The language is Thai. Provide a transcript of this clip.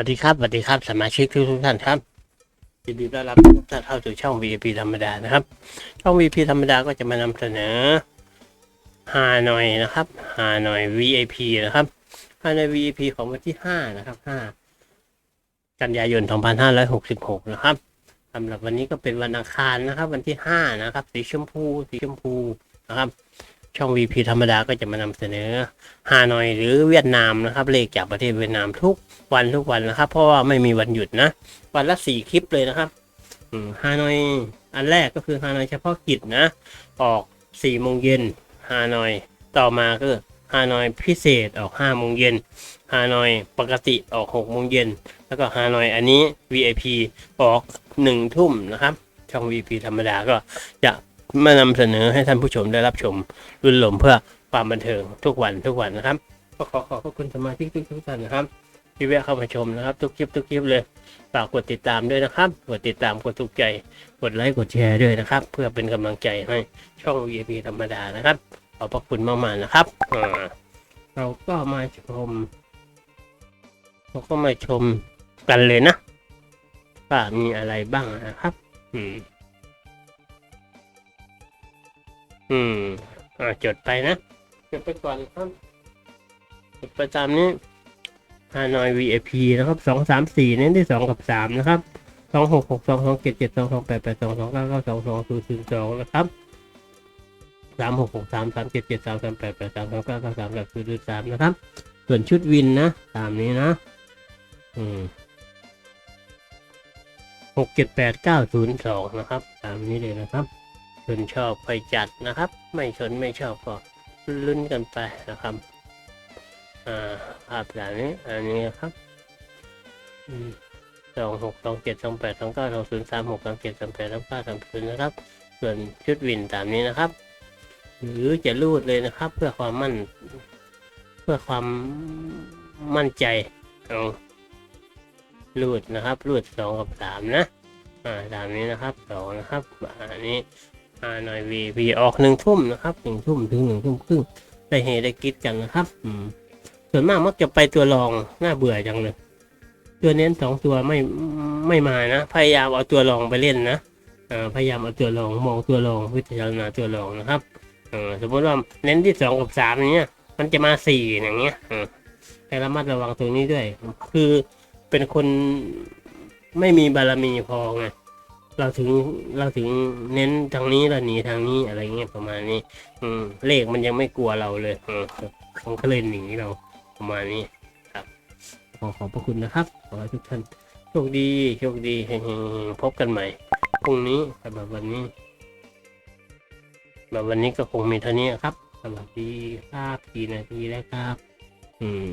วัสดีครับสวัสดีครับสมาชิกทุกทุกท่านครับยินดีต้อนรับทุกท่านเข้าสู่ช่อง VIP ธรรมดานะครับ ช่อง VIP ธรรมดาก็จะมานำเสนอฮานอยนะครับฮานอย VIP นะครับฮานอย VIP ของวันที่5นะครับ5กันยายน 2566 นะครับสำหรับวันนี้ก็เป็นวันอังคารนะครับ วันที่5นะครับ สีชมพู สีชมพูนะครับ ช่อง VP ธรรมดาก็จะมานำเสนอฮานอยหรือเวียดนามนะครับ เลขจากประเทศเวียดนามทุกวันทุกวันนะครับ เพราะว่าไม่มีวันหยุดนะ วันละสี่คลิปเลยนะครับฮานอยอันแรกก็คือฮานอยเฉพาะกิจนะ ออกสี่โมงเย็นฮานอยต่อมาก็ฮานอยพิเศษออกห้าโมงเย็นฮานอยปกติออกหกโมงเย็นแล้วก็ฮานอยอันนี้ VIP ออกหนึ่งทุ่มนะครับช่อง VP ธรรมดาก็จะ มานำเสนอให้ท่านผู้ชมได้รับชมรุ่นหลมเพื่อความบันเทิงทุกวันทุกวันนะครับก็ขอขอบพระคุณสมาชิกทุกทุกท่านนะครับที่แวะเข้ามาชมนะครับ ทุกคลิปทุกคลิปเลยฝากกดติดตามด้วยนะครับกดติดตามกดถูกใจกดไลค์กดแชร์ด้วยนะครับ เพื่อเป็นกำลังใจให้ช่อง VIP ธรรมดานะครับขอบพระคุณมากๆนะครับเราก็มาชมเราก็มาชมกันเลยนะว่ามีอะไรบ้างนะครับ อืม อืม อ่าจดไปนะ จดไปก่อนครับจดไปตามนี้ฮานอย VIP นะครับสองสามสี่เน้นที่สองกับสามนะครับสองหกหกสองสองเจ็ดเจ็ดสองสองแปดแปดสองสองเก้าเก้าสองสองศูนย์ศูนย์สองนะครับสามหกหกสามสามเจ็ดเจ็ดสามสามแปดแปดสามสองเก้าเก้าสามแปดศูนย์ศูนย์สามนะครับ ส่วนชุดวินนะตามนี้นะ อืมหกเจ็ดแปดเก้าศูนย์สองนะครับ ตามนี้เลยนะครับ ชนชอบไปจัดนะครับ ไม่ชนไม่ชอบก็ลุ้นกันไปนะครับอ่าภาพแบบนี้อันนี้ครับสองหกสองเจ็ดสองแปดสองเก้าสองศูนย์สามหกสามเจ็ดสามแปดสามเก้าสามศูนย์นะครับ ส่วนชุดวินตามนี้นะครับ หรือจะรูดเลยนะครับ เพื่อความมั่น เพื่อความมั่นใจเอารูดนะครับรูดสองกับสามนะอ่าตามนี้นะครับสองนะครับอันนี้ อ่าหน่อยวีวีออกหนึ่งทุ่มนะครับหนึ่งทุ่มถึงหนึ่งทุ่มครึ่งได้เฮได้กิดกันนะครับ อืม ส่วนมากมักจะไปตัวรองน่าเบื่อจังเลย ตัวเน้นสองตัวไม่ไม่มานะ พยายามเอาตัวรองไปเล่นนะอ่าพยายามเอาตัวรองมองตัวรองพิจารณาตัวรองนะครับเออสมมติว่าเน้นที่สองกับสามอย่างเงี้ยมันจะมาสี่อย่างเงี้ยเออให้ระมัดระวังตรงนี้ด้วย คือเป็นคนไม่มีบารมีพอไง เราถึงเราถึงเน้นทางนี้เราหนีทางนี้อะไรเงี้ยประมาณนี้ อืมเลขมันยังไม่กลัวเราเลยอืมมันก็เลยหนีเราประมาณนี้ครับ ขอขอบพระคุณนะครับ ขอให้ทุกท่านโชคดีโชคดีเฮงพบกันใหม่พรุ่งนี้สำหรับวันนี้สำหรับวันนี้ก็คงมีเท่านี้ครับสวัสดีครับกี่นาทีแล้วครับ อืม